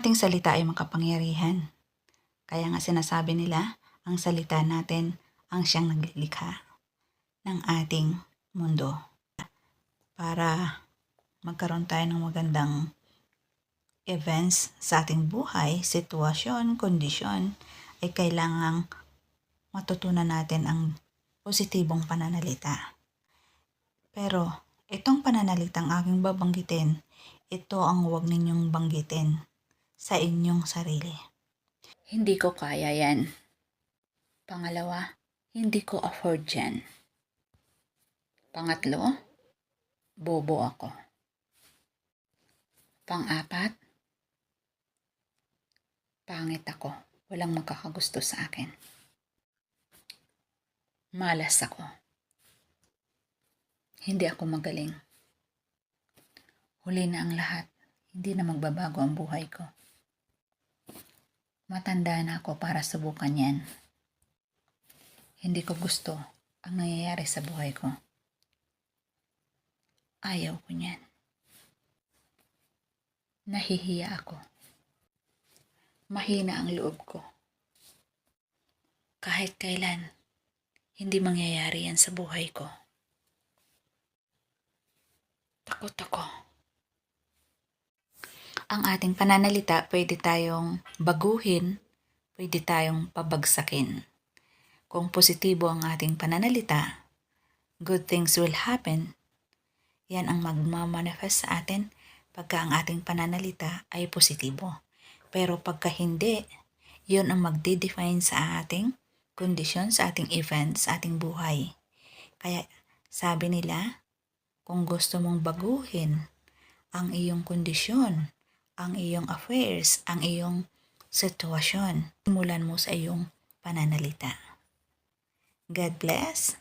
ating salita ay makapangyarihan. Kaya nga sinasabi nila, ang salita natin ang siyang naglilikha ng ating mundo. Para magkaroon tayo ng magandang events sa ating buhay, sitwasyon, kondisyon, ay kailangang matutunan natin ang positibong pananalita. Pero itong pananalitang aking babanggitin, ito ang huwag ninyong banggitin sa inyong sarili. Hindi ko kaya yan. Pangalawa, hindi ko afford yan. Pangatlo, bobo ako. Pang-apat, pangit ako. Walang magkakagusto sa akin. Malas ako. Hindi ako magaling. Huli na ang lahat. Hindi na magbabago ang buhay ko. Matanda na ako para subukan yan. Hindi ko gusto ang nangyayari sa buhay ko. Ayaw ko niyan. Nahihiya ako. Mahina ang loob ko. Kahit kailan, hindi mangyayari yan sa buhay ko. Takot ako. Ang ating pananalita pwede tayong baguhin, pwede tayong pabagsakin. Kung positibo ang ating pananalita, good things will happen. Yan ang magmamanifest sa atin pagka ang ating pananalita ay positibo. Pero pagka hindi, yun ang magde-define sa ating kondisyon, sa ating event, sa ating buhay. Kaya sabi nila, kung gusto mong baguhin ang iyong kondisyon, ang iyong affairs, ang iyong sitwasyon, simulan mo sa iyong pananalita. God bless.